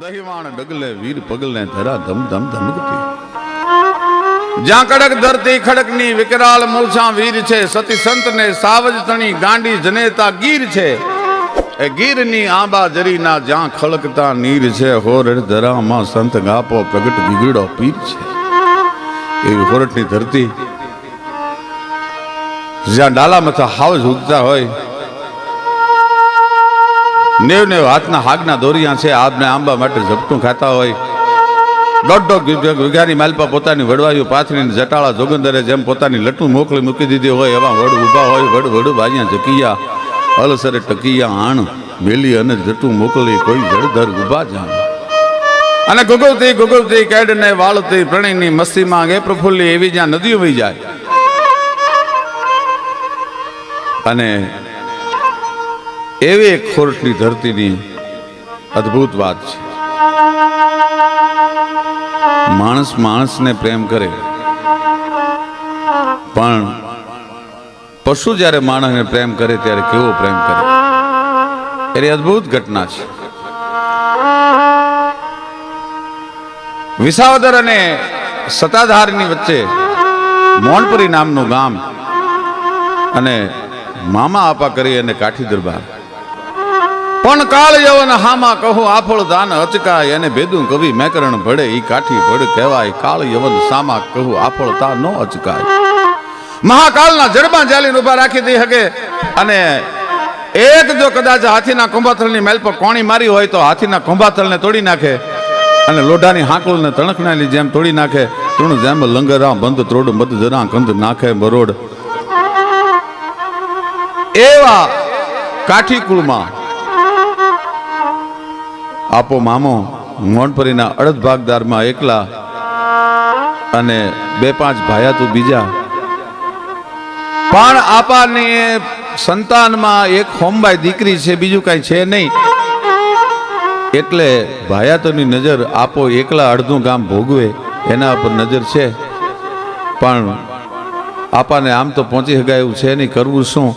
દહીવાણ ડગલે વીર પગલે ધરા ધમ ધમ ધમકતી. જ્યાં કડક ધરતી ખડકની વિકરાળ મૂછા વીર છે, સતી સંત ને સાવજ તણી ગાંડી જનેતા ગીર છે. એ ગીરની આંબા જરીના જ્યાં ખળકતા નીર છે, હોરડ ધરામાં સંત ગાપો પ્રગટ બિગડો પીર છે. એવી હોરટની ધરતી જ્યાં ડાલા મથા હાવ ઝૂકતા હોય નેવ નેવ હાથના હાગના દોરિયા છે આપને આંબા માટે ઝપટું ખાતા હોય. દોઢ દોઢ વિઘાની માલપા પોતાની વડવાયું પાથરીને જટાળા જોગંદરે જેમ પોતાની લટું મોકલી મૂકી દીધી હોય, એવા વડ ઊભા હોય, વડ વડ ભાઈયા ઝકિયા અલસરે ટકિયા આણ, મેલી અને જટું મોકલી, કોઈ જળધર ઊભા જાણ અને ગુગવતી ગુગવતી કેડને વાળતી પ્રણયની મસ્તીમાં ગે પ્રફુલ્લી એવી જ્યાં નદીઓ વહી જાય. અને એવી એક ખોરટની ધરતીની અદ્ભુત વાત છે. માણસ માણસને પ્રેમ કરે, પણ પશુ જ્યારે માણસને પ્રેમ કરે ત્યારે કેવો પ્રેમ કરે? એની અદ્ભુત ઘટના છે. વિસાવદર અને સતાધારની વચ્ચે મોણપુરી નામનું ગામ અને મામા આપા કરી અને કાઠી દરબાર. પણ કાળ યવન હામાં કહું, આફળ દાન અચકાય અને ભેદું કવિ મેકરણ ભળે, ઈ કાઠી ભળ કહેવાય. કાળ યવન સામા કહું, આફળ તા નો અચકાય. મહાકાળના જડમાં જાલીને ઊભા રાખી દઈ હકે અને એક જો કદાચ હાથીના કુંભાથળની મેલ પર કોણી મારી હોય તો હાથીના કુંભાથળને તોડી નાખે અને લોઢાની હાંકળને તણખનાલી જેમ તોડી નાખે. તૃણ જેમ લંગરા, બંધ ત્રોડ, મધ જરા કંદ નાખે બરોડ એવા કાઠી કુળમાં આપો મામો, મોનપરીના અડધ ભાગદારમાં એકલા અને બે પાંચ ભાયા તું બીજા. પણ આપાની સંતાનમાં એક હોમબાઈ દીકરી છે, બીજું કાંઈ છે નહીં. એટલે ભાયાતોની નજર આપો એકલા અડધું ગામ ભોગવે, એના ઉપર નજર છે. પણ આપાને આમ તો પહોંચી શકાય એવું છે નહીં, કરવું શું?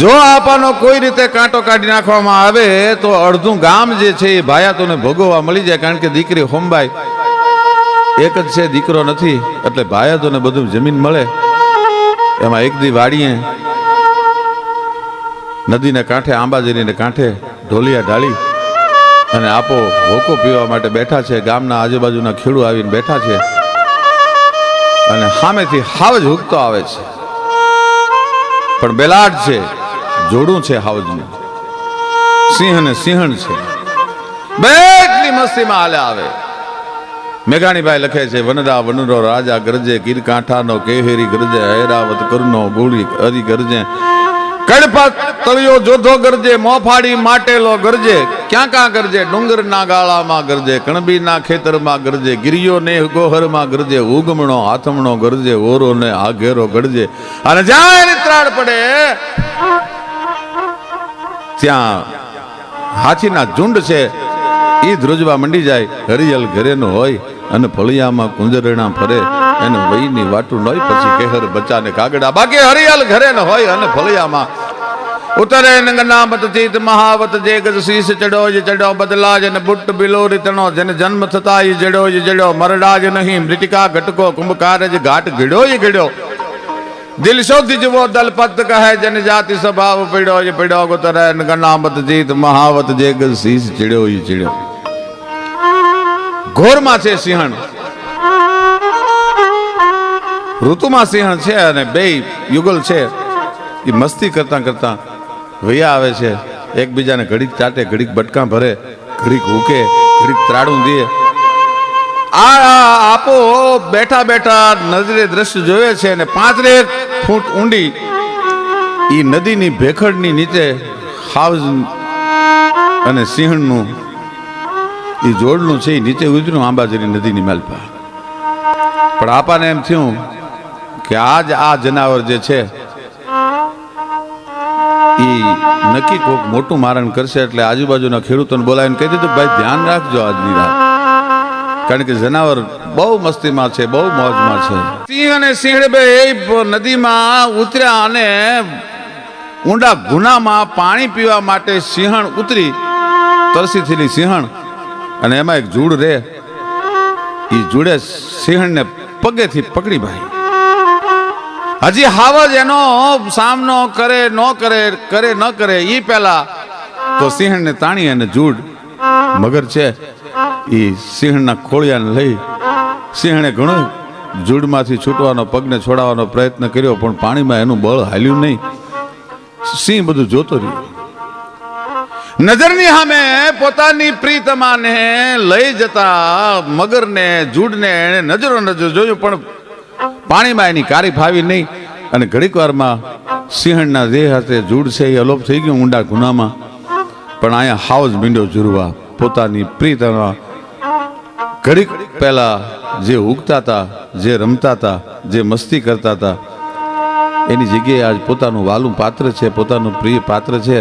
જો આપાનો કોઈ રીતે કાંટો કાઢી નાખવામાં આવે, તો અડધું ગામ જે છે એ ભાયાતોને ભોગવવા મળી જાય, કારણ કે દીકરી હોમબાઈ એક જ છે, દીકરો નથી, એટલે ભાયાતોને બધું જમીન મળે. એમાં એક દી વાડીએ નદીને કાંઠે આંબાજીને કાંઠે ઢોલિયા ઢાળી અને આપો હોકો પીવા માટે બેઠા છે, ગામના આજુબાજુના ખેડૂ આવીને બેઠા છે અને સામેથી હાવજ હુકતો આવે છે. પણ બેલાડ છે. જોડું છે હાવજનું. સિંહ ને સિંહણ છે. બેટલી મસ્તીમાં હાલે આવે. મેઘાણીભાઈ લખે છે વનરા વનરો રાજા ગરજે ગીર કાંઠાનો કેહેરી ગરજે, હૈરાવત કરનો ગોળી હરી ગરજે. કડપા તળિયો જોધો ગરજે, મોફાડી માટેલો ગરજે. ક્યાં ક્યાં ગરજે? ડુંગરના ગાળામાં ગરજે, કણબીના ખેતરમાં ગરજે, ગિરિયો ને ગોહરમાં ગરજે, ઉગમણો હાથમણો ગરજે ઓરો ને આઘેરો ગરજે અને જ્યારે ત્રાડ પડે ત્યાં હાથીના ઝુંડ છે. એ ધ્રુજવા મંડી જાય. હરિયલ ઘરેનો હોય અને ફળિયામાં કુંજરણા ફરે. એને વહીની વાટું નોય પછી કેહર બચ્ચાને કાગડા. બાકી હરિયલ ઘરે ન હોય અને ફળિયામાં. ઉતરે નંગનામત ચિત મહાવત જે ગજ શીશ ચડો જે ચડો બદલા જન બુટ બિલો રીતણો જેને જન્મ થતા એ જડો જ જડો. મરડા જ નહીં. મૃતિકા ઘટકો કુંભકાર જ ઘાટ ઘડ્યો એ ગીડો દિલ શોધી જવો દલપત કહે જન જાતિ સ્વભાવ પીડો જ પીડો ગુતરે ગણામત જીત મહાવત જે શીશ ચીડ્યો એ ચીડ્યો ઘોરમાં છે સિંહણ ઋતુમાં સિંહણ છે અને બે યુગલ છે એ મસ્તી કરતા કરતા વૈયા આવે છે એકબીજાને ઘડીક ચાટે ઘડીક બટકા ભરે ઘડીક હુકે ઘડીક ત્રાડું દે આ આપો બેઠા બેઠા નજરે દ્રશ્ય જોવે છે અને પાંચરે ફૂટ ઊંડી એ નદીની ભેખડની નીચે હાઉસ અને સિંહણનું એ જોડનું છે એ નીચે ઉતર્યું આંબાજરી નદીની માલપા. પણ આપાને એમ થયું કે આજ આ જનાવર જે છે એ નક્કી કોક મોટું મારણ કરશે એટલે આજુબાજુના ખેડૂતોને બોલાવીને કહી દીધું, ભાઈ, ધ્યાન રાખજો આજની રાત. કારણ કે જનાવર બહુ મસ્તીમાં છે, બહુ મોજમાં છે. સિંહ અને સિંહ બે નદીમાં ઉતર્યા અને ઊંડા ગુનામાં પાણી પીવા માટે સિંહણ ઉતરી. તરસી થયેલી સિંહણ અને એમાં એક જૂડ રે. એ જુડે સિંહણને પગેથી પકડી ભાઈ. હજી હાવજ એનો સામનો કરે, ન કરે કરે, ન કરે એ પહેલા તો સિંહણને તાણી અને જૂડ. મગર છે. એ સિંહણના ખોળિયાને લઈ સિંહણે ઘણો જૂડમાંથી છૂટવાનો, પગને છોડાવવાનો પ્રયત્ન કર્યો, પણ પાણીમાં એનું બળ હાલ્યું નહીં. સિંહ બધું જોતો રહ્યો. નજરની સામે પોતાની પ્રીતમાને લઈ જતા મગરને, જૂડને એને નજરો નજર જોયું, પણ પાણીમાં એની કારી ફાવી નહીં. અને ઘડીક વારમાં સિંહણના દેહ હાથે જૂડ છે, એ અલોપ થઈ ગયું ઊંડા ગુનામાં. પણ અહીંયા હાઉસ મીંડો જુરવા પોતાની પ્રીતમાં ઘડીક પહેલા જે ઉગતા હતા જે રમતા હતા જે મસ્તી કરતા હતા એની જગ્યાએ આજ પોતાનું વાલું પાત્ર છે, પોતાનું પ્રિય પાત્ર છે.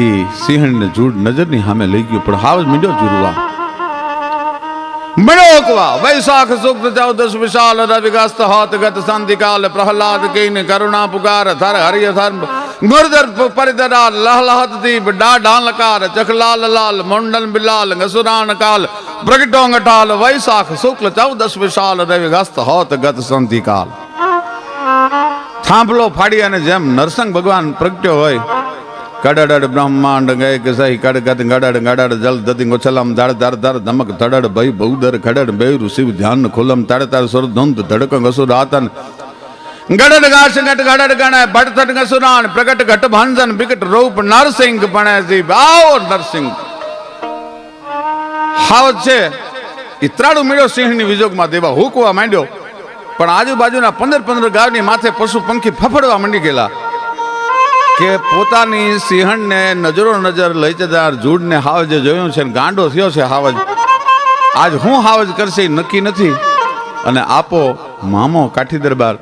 એ સિંહણને જૂડ નજરની સામે લઈ ગયું, પણ હાવ મીંડો જુરવા. મણોકવા વૈશાખ ચૌદશ વિશાલ રવિગસ્ત હોત ગત સંધિકાલ પ્રહલાદ કીન કરુણા પુકાર થર હરિય લાલ મુંડન બિલાલ ગસુરાન કાલ પ્રગટોંગટાલ વૈશાખ શુક્લ ચૌદશ વિશાલ રવિગસ્ત હોત ગત સંતિકાલ થાંભલો ફાડી અને જેમ નરસંગ ભગવાન પ્રગટ્યો હોય કડડ બ્રહ્માંડ ગય ગસઈ કડ ગદ ગડડ ગડડ જલ દધિ ગોછલમ ધડ ધર ધર ધમક ધડડ ભય બહુદર ખડડ બેરુ શિવ ધ્યાન ખુલમ તડ તર સુર ધુંધ ધડક ગસુર આતન ગડડ ગાશ ગટ ગડડ ગણ ભટથટ ગસુરાન પ્રગટ ઘટ ભંજન વિકટ રૂપ નરસિંહ જી આવો નરસિંહ હાવત છે. એ ત્રાડુ મેળ્યો સિંહની વિજોગમાં દેવા હુકવા માંડ્યો. પણ આજુબાજુના પંદર પંદર ગાવની માથે પશુ પંખી ફફડવા માંડી ગયેલા. કે પોતાની સિંહણને નજરો નજર લઈ જતા જૂડને હાવજે જોયું છે ગાંડો થયો છે હાવજ. આજ હું હાવજ કરશે એ નક્કી નથી. અને આપો મામો કાઠી દરબાર.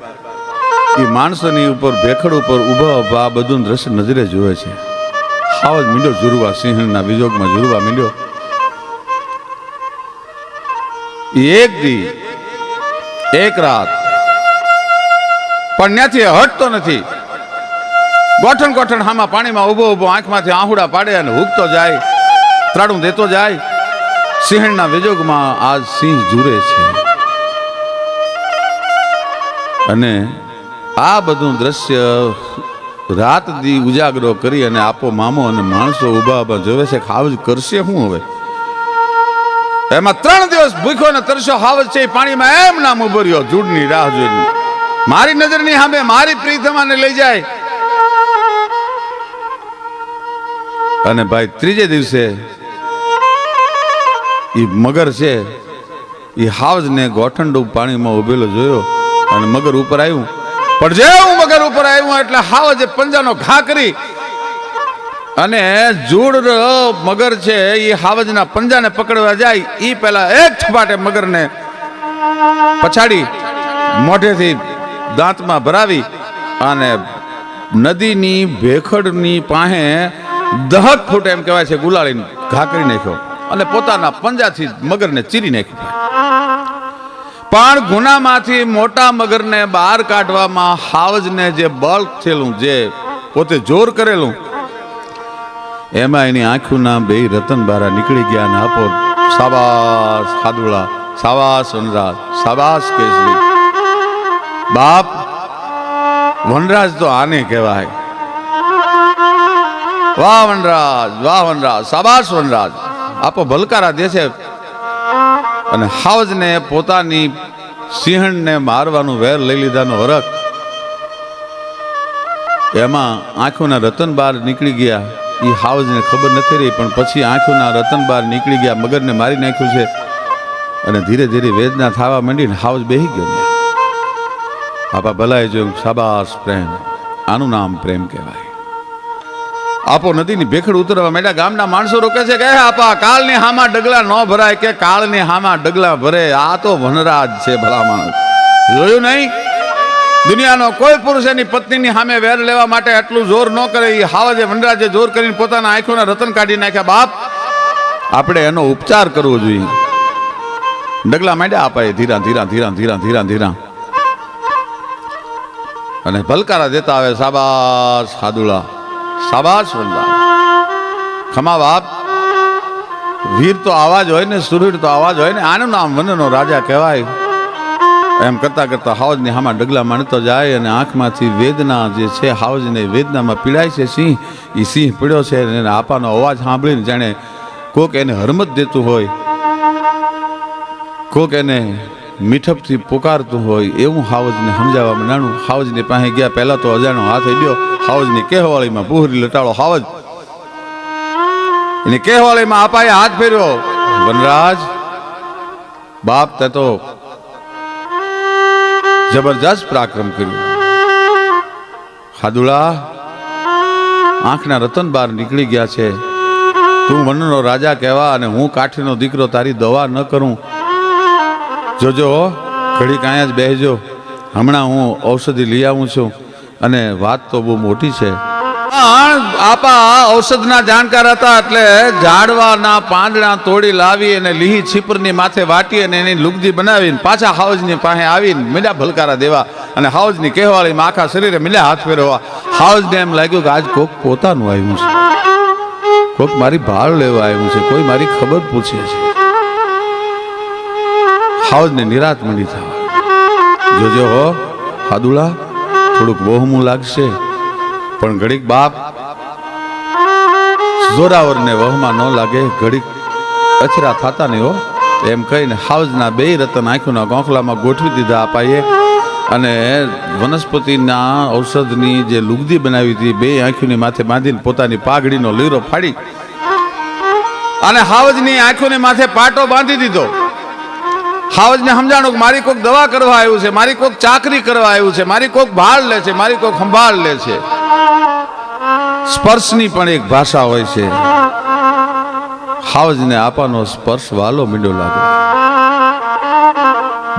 એ માણસોની ઉપર ભેખડ ઉપર ઊભા ઊભા આ બધું દ્રશ્ય નજરે જોવે છે. હાવજ મીંડો જુરવા સિંહણના વિજોગમાં જુરવા મીંડ્યો. એક દી, એક રાત. પણ ત્યાંથી હટતો નથી. ગોઠણ ગોઠણ હામાં પાણીમાં ઊભો ઊભો આંખમાંથી આહુડા પાડે અને હૂકતો જાય, ત્રાડું દેતો જાય. સિંહણના વિજોગમાં આજ સિંહ જુરે છે. અને આ બધું દ્રશ્ય રાત દી ઉજાગરો કરી અને આપો મામો અને માણસો ઊભા ઊભા જોવે છે ખાવ કરશે શું હવે? એમાં ત્રણ દિવસ ભૂખ્યો ને તરસ્યો, હાવજ છે પાણીમાં એમ નામ ઊભો રહ્યો, જૂડની રાહ જોઈને. મારી નજરની સામે મારી પ્રીતમાને લઈ જાય. અને ભાઈ, ત્રીજે દિવસે એ મગર છે એ હાવજને ગોઠંડુ પાણીમાં ઉભેલો જોયો અને મગર ઉપર આવ્યું. પણ જે હું મગર ઉપર આવ્યું એટલે હાવજે પંજાનો ઘા કરી અને જૂડ મગર છે એ હાવજના પંજાને પકડવા જાય એ પહેલા એક છપાટે મગરને પછાડી, મોઢેથી દાંતમાં ભરાવી અને નદીની ભેખડની પાસે દહક ફૂટ એમ કહેવાય છે ગુલાળીને ઘા કરી નાખ્યો અને પોતાના પંજાથી મગરને ચીરી નાખ્યો. પણ ગુનામાંથી મોટા મગરને બહાર કાઢવામાં હાવજને જે બળ થયેલું, જે પોતે જોર કરેલું એમાં એની આંખોના બે રતન બારા નીકળી ગયા ને આપો સાબાસ ખાદુળા, સાબાસ વનરાજ સાબાસ કેસરી. બાપ, વનરાજ તો આને કહેવાય. વાહ વનરાજ વાહ વનરાજ, સાબાસ વનરાજ. આપો ભલકારા દેશે. અને હાવજને પોતાની સિંહણને મારવાનું વેર લઈ લીધાનો હરખ. એમાં આંખોના રતન બાર નીકળી ગયા. એ હાવજને ખબર નથી રહી, પણ પછી આંખોના રતન બાર નીકળી ગયા, મગરને મારી નાખ્યું છે. અને ધીરે ધીરે વેદના થવા માંડીને હાવજ બેહી ગયો આપા ભલાએ જોયું, શાબાશ પ્રેમ, આનું નામ પ્રેમ કહેવાય. આપો નદીની ભેખડ ઉતરવા માંડ્યા, ગામના માણસો રોકે છે કે, "હે આપા, કાળની હામાં ડગલા ન ભરાય કે કાળની હામાં ડગલા ભરે, આ તો વનરાજ છે ભલા માણસ જોયું નહીં? દુનિયાનો કોઈ પુરુષ એની પત્નીની સામે વેર લેવા માટે આટલું જોર ન કરે એ હાવજે વનરાજે જોર કરીને પોતાના આંખોના રતન કાઢી નાખ્યા. બાપ, આપણે એનો ઉપચાર કરવો જોઈએ. ડગલા માંડ્યા આપાએ ધીરા ધીરા ધીરા ધીરા ધીરા ધીરા. અને ભલકારા દેતા આવે, સાબાસ હાદુલા સાબાસ વનરાજ ખમા બાપ, વીર તો આવાજ હોય ને સુરવીર તો આવાજ હોય ને, આનું નામ વનનો રાજા કહેવાય. એમ કરતા કરતા હાવજની હામાં ડગલા માણતો જાય અને આંખમાંથી વેદના જે છે, હાવજને વેદનામાં પીડાય છે સિંહ. એ સિંહ પીડ્યો છે અને આપાનો અવાજ સાંભળીને જાણે કોક એને હરમત દેતું હોય, કોક એને મીઠપથી પુકારતું હોય એવું હાવજને સમજાવવા નાણું. હાવજની પાસે ગયા પહેલા તો અજાણો હાથ ગયો હાવજની કહેવાળીમાં પુહરી લટાળો હાવજ! એની કહેવાળીમાં આપાએ હાથ ફેર્યો વનરાજ, બાપ તે તો જબરજસ્ત પરાક્રમ કર્યું. હાદુલા આંખના રતન બહાર નીકળી ગયા છે. તું વનનો રાજા કહેવા અને હું કાઠીનો દીકરો તારી દવા ન કરું. જોજો ઘડી કાંઈ જ બેસજો. હમણાં હું ઔષધિ લઈ આવું છું અને વાત તો બહુ મોટી છે. પણ આપા ઔષધના જાણકાર હતા એટલે ઝાડવાના પાંદડા તોડી લાવી અને લીહી છીપરની માથે વાટી અને એની લુગદી બનાવીને પાછા હાઉજની પાસે આવીને મીડા ભલકારા દેવા અને હાઉજની કહેવાળીમાં આખા શરીરે મીડા હાથ ફેરવા હાઉજને એમ લાગ્યું કે આજ કોક પોતાનું આવ્યું છે. કોક મારી ભાળ લેવા આવ્યું છે. કોઈ મારી ખબર પૂછે છે. હાઉજને નિરાત મળી થવા જોજો હો હાદુલા થોડુંક વહમું લાગશે. પણ ઘડીક બાપ જોરાવરને વહમાં ન લાગે, ઘડીક અછરા થતા નહીં હો. એમ કહીને હાઉસના બે રતન આંખોના ગોખલામાં ગોઠવી દીધા અપાઈએ અને વનસ્પતિના ઔષધની જે લુગદી બનાવી હતી, બે આંખોની માથે બાંધીને પોતાની પાઘડીનો લીરો ફાડી અને હાવજની આંખોની માથે પાટો બાંધી દીધો. હાવજને સમજાણું કે મારી કોઈક દવા કરવા આવ્યું છે, મારી કોઈક ચાકરી કરવા આવ્યું છે, મારી કોઈક ભાળ લે છે, મારી કોઈક સંભાળ લે છે. સ્પર્શની પણ એક ભાષા હોય છે. હાવજને આપાનો સ્પર્શ વાલો મીંડો લાગે.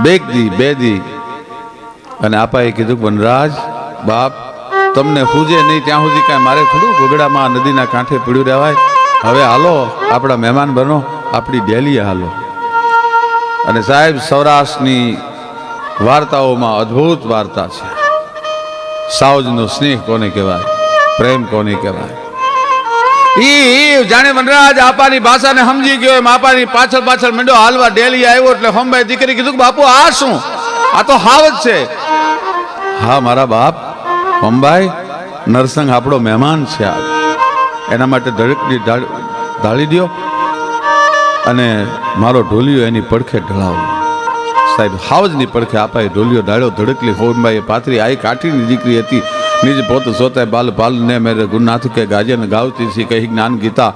બેક દી બે દી અને આપાએ કીધું વનરાજ, બાપ, તમને હુજે નહીં, ત્યાં સુધી કાંઈ મારે થોડું ગોગડામાં નદીના કાંઠે પીડ્યું રહેવાય? હવે હાલો, આપણા મહેમાન બનો, આપણી ડેલીએ હાલો. અને સાહેબ, સૌરાષ્ટ્રની વાર્તાઓમાં અદ્ભુત વાર્તા છે. સાવજનો સ્નેહ કોને કહેવાય? પ્રેમ કોને કહેવાય? ઈ જાણે વનરાજ આપાની ભાષાને સમજી ગયો એમ, આપાની પાછળ પાછળ મંડ્યો હાલવા ડેલી આવ્યો એટલે હોમભાઈ દીકરી કીધું કે બાપુ, આ શું? આ તો હાવજ છે. હા, મારા બાપ હોમભાઈ નરસંગ આપણો મહેમાન છે એના માટે ધડકની ઢાળી દ્યો અને મારો ઢોલિયો એની પડખે ઢળાવો. સાહેબ હાવજની પડખે આપાએ ઢોલિયો ઢાળ્યો, ધડકલી હોમભાઈએ પાથરી, આઈ કાઠીની દીકરી હતી. નિજ પોત સોતે બાલ પાલ ને મેરે ગુનાથ કે ગાજે ગાવતી સી કહી જ્ઞાન ગીતા.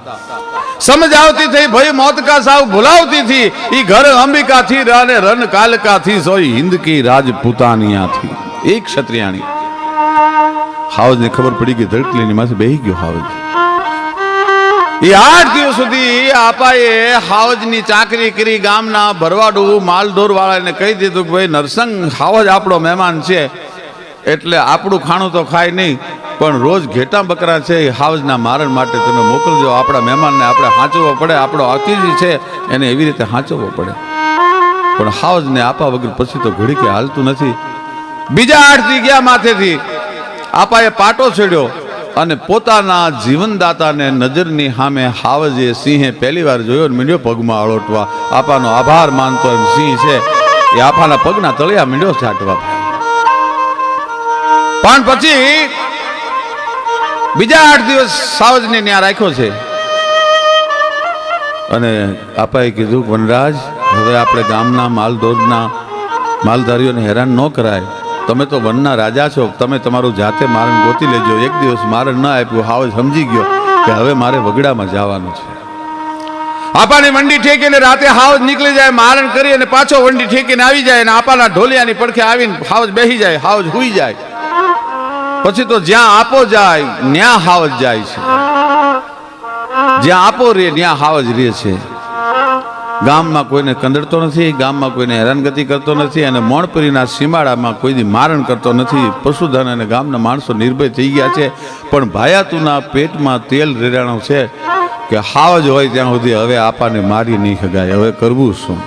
સમજાવતી થઈ ભય મોત કા સાવ ભુલાવતી થી. ઈ ઘર અંબિકા થી રાને રન કાલકા થી સોઈ હિન્દ કી રાજપૂતાનિયા થી. એક ક્ષત્રિયાણી. હાવજ ને ખબર પડી ગઈ ધડકલીની માથે બેહી ગયો હાવજ. એ આઠ દિવસ સુધી આપાએ હાવજની ચાકરી કરી ગામના ભરવાડું માલઢોર વાળાને કહી દીધું કે ભાઈ નરસંગ, હાવજ આપણો મહેમાન છે. એટલે આપણું ખાણું તો ખાય નહીં, પણ રોજ ઘેટા બકરા છે એ હાવજના મારણ માટે તમે મોકલજો. આપણા મહેમાનને આપણે હાંચવો પડે, આપણો અતિથિ છે, એને એવી રીતે હાંચવો પડે. પણ હાવજને આપા વગર પછી તો ઘડી કે હાલતું નથી. બીજા આઠથી ગયા માથેથી. આપાએ પાટો છેડ્યો અને પોતાના જીવનદાતાને નજરની સામે હાવજે સિંહે પહેલી વાર જોયો ને મીંડ્યો પગમાં અળોટવા આપાનો આભાર માનતો સિંહ છે. એ આપાના પગના તળિયા મીંડ્યો છાંટવા. પણ પછી બીજા આઠ દિવસ સાવજને ત્યાં રાખ્યો છે. અને આપાએ કીધું વનરાજ, હવે આપણે ગામના માલધોધના માલધારીઓને હેરાન ન કરાય. તમે તો વનના રાજા છો, તમે તમારું જાતે મારણ ગોતી લેજો. એક દિવસ મારણ ન આપ્યું, હાવ સમજી ગયો કે હવે મારે વગડામાં જવાનું છે. આપાની વંડી ઠેકીને રાતે હાવજ નીકળી જાય, મારણ કરી અને પાછો વંડી ઠેકીને આવી જાય અને આપાના ઢોલિયાની પડખે આવીને હાવજ બેસી જાય હાવજ હુઈ જાય. પછી તો જ્યાં આપો જાય ત્યાં હાવજ જાય છે. જ્યાં આપો રે ત્યાં હાવજ રે છે. ગામમાં કોઈને કંદડતો નથી, ગામમાં કોઈને હેરાનગતિ કરતો નથી અને મોણપુરીના સીમાડામાં કોઈની મારણ કરતો નથી. પશુધન અને ગામના માણસો નિર્ભય થઈ ગયા છે. પણ ભાયાતુના પેટમાં તેલ રેરાણું છે કે હાવજ હોય ત્યાં સુધી હવે આપાને મારી નહીં શકાય. હવે કરવું શું?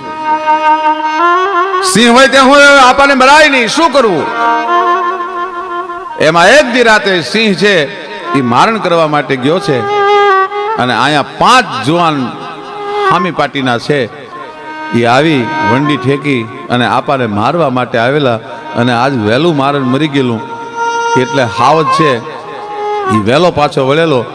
સિંહ હોય ત્યાં સુધી આપાને મરાય નહીં. શું કરવું? એમાં એક દી રાતે સિંહ છે એ મારણ કરવા માટે ગયો છે. અને અહીંયા પાંચ જુવાન હામી પાટીના છે. એ આવી, વંડી ઠેકી અને આપાને મારવા માટે આવેલા. અને આજ વહેલું મારણ મરી ગયેલું. એટલે હાવજ છે. એ વહેલો પાછો વળેલો.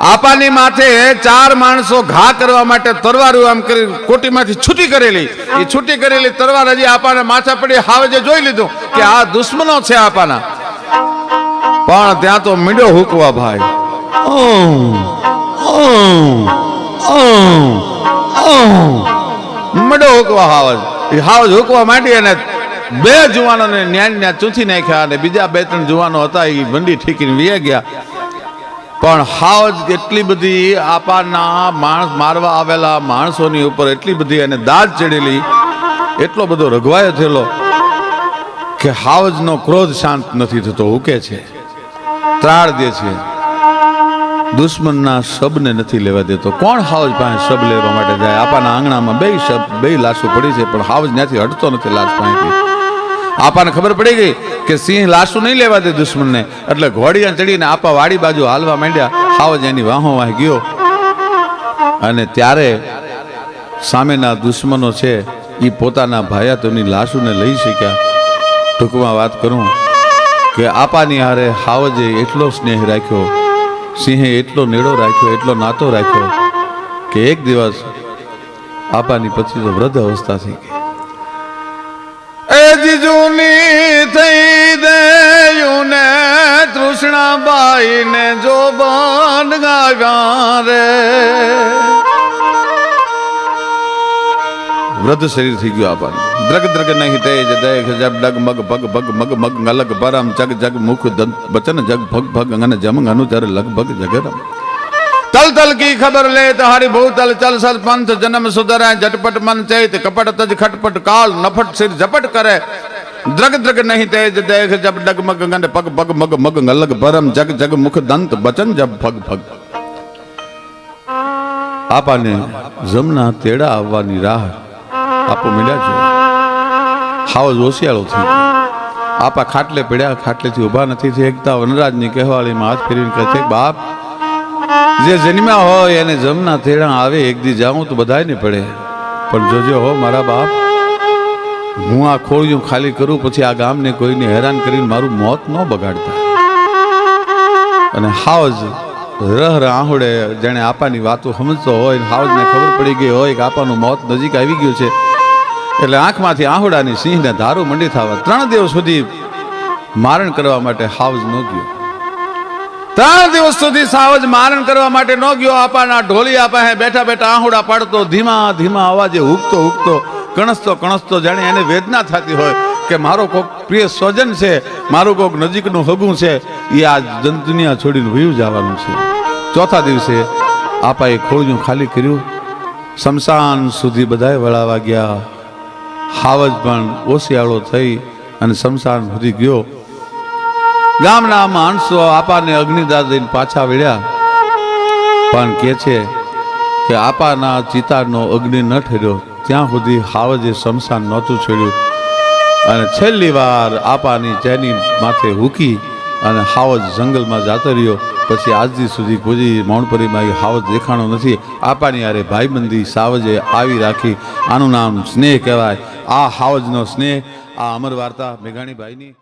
આપાની માથે ચાર માણસો ઘા કરવા માટે તરવારું આમ કરી કોટીમાંથી છૂટી કરેલી. એ છૂટી કરેલી તરવાર હજી આપાને માથા પડી હાવજે જોઈ લીધું કે આ દુશ્મનો છે આપાના. પણ ત્યાં તો મીડો હુકવા ભાઈ. મીડો હુકવા હાવજ. એ હાવજ હુકવા માંડી અને બે જુવાનોને ન્યાન ન્યા ચૂંથી નાખ્યા અને બીજા બે ત્રણ જુવાનો હતા એ મંડી ઠીકીને વીએ ગયા. પણ હાવજ એટલી બધી આપાના માણસ મારવા આવેલા માણસોની ઉપર એટલી બધી અને દાજ ચડેલી એટલો બધો રઘવાયો થયેલો કે હાવજનો ક્રોધ શાંત નથી થતો હુકે છે. ત્રાળ દે છે. દુશ્મનના શબને નથી લેવા દેતો. કોણ હાવજ પાસે શબ લેવા માટે જાય? આપાના આંગણામાં બે શબ, બે લાશો પડી છે, પણ હાવજ ત્યાંથી હટતો નથી લાશ પાસેથી. આપાને ખબર પડી ગઈ કે સિંહ લાશું નહીં લેવા દે દુશ્મનને. એટલે ઘોડિયા ચડીને આપા વાડી બાજુ હાલવા માંડ્યા. હાવજ એની વાહો વાહ ગયો. અને ત્યારે સામેના દુશ્મનો છે એ પોતાના ભાયાતોની લાશોને લઈ શક્યા. ટૂંકમાં વાત કરું. કે આપાની હારે હાવજે એટલો સ્નેહ રાખ્યો, સિંહે એટલો નેડો રાખ્યો, એટલો નાતો રાખ્યો કે એક દિવસ આપાની પછી તો વૃદ્ધ અવસ્થા થઈ ગઈ. એ જીજુની થઈ દેયું ને તૃષ્ણાબાઈ ને જો બન ગાવ્યા રે. વૃદ્ધ શરીર થઈ ગયું આપણને દ્રગ દ્રગ નહીં તેજ દેખ જબ ડગ મગ ભગ ભગ મગ મગ અલગ પરમ જગ જગ મુખ દંત બચન જગ ભગ ભગ અંગન જમ અનુચર લગભગ જગરમ. તલ તલ કી ખબર લે તો હરિ ભૂતલ ચલ સલ પંથ જન્મ સુધરે ઝટપટ મન ચૈત કપટ તજ ખટપટ કાળ નફટ સિર ઝપટ કરે. દ્રગ દ્રગ નહીં તેજ દેખ જબ ડગ મગ ગન પગ પગ મગ મગ અલગ પરમ જગ જગ મુખ દંત બચન જબ ભગ ભગ. આપાને જમના તેડા આવવાની રાહ આપો મળ્યા છે. હાવ હોશિયાળો થઈ આપા ખાટલે પડ્યા, ખાટલેથી ઊભા નથી થઈ એકતા વનરાજની કહેવાળીમાં હાથ ફેરીને કહે છે, બાપ, જે જન્મ્યા હોય એને જમના તેડા આવે, એક દી જાઉં તો બધાયને પડે. પણ જોજો હો મારા બાપ, હું આ ખોળિયું ખાલી કરું, પછી આ ગામને કોઈને હેરાન કરીને મારું મોત ન બગાડતા. અને હાવજ રહ આહોડે જેણે આપાની વાતો સમજતો હોય હાવજને ખબર પડી ગઈ હોય કે આપાનું મોત નજીક આવી ગયું છે. એટલે આંખમાંથી આહુડાની સિંહને ધારું મંડી થવા ત્રણ દિવસ સુધી મારણ કરવા માટે હાવજ ન ગયો. ત્રણ દિવસ સુધી સાવજ મારણ કરવા માટે ન ગયો. આપાના ઢોલિયા પાસે બેઠા બેઠા આહુડા પાડતો, ધીમા ધીમા અવાજે હુકતો હુકતો કણસતો કણસતો જાણે એને વેદના થતી હોય કે મારો કોક પ્રિય સ્વજન છે, મારું કોક નજીકનું હગું છે, એ આ જન દુનિયા છોડીને વયું જવાનું છે. ચોથા દિવસે આપાએ ખોળિયું ખાલી કર્યું. શમશાન સુધી બધાએ વળાવા ગયા. હાવજ પણ ઓશિયાળો થઈ અને શમશાન સુધી ગયો. ગામના માણસો આપાને અગ્નિદાહ દઈને પાછા વળ્યા. પણ કે છે કે આપાના ચિતાનો અગ્નિ ન ઠર્યો. ત્યાં સુધી હાવજે શમશાન નહોતું છોડ્યું. અને છેલ્લી વાર આપાની ચેની માથે હૂકી અને હાવજ જંગલમાં જાતો રહ્યો. પછી આજથી સુધી કોઈ મૌણપરીમાં એ હાવજ દેખાણો નથી. આપાની યારે ભાઈબંધી સાવજે આવી રાખી. આનું નામ સ્નેહ કહેવાય. આ હાવજનો સ્નેહ, આ અમર વાર્તા મેઘાણીભાઈની.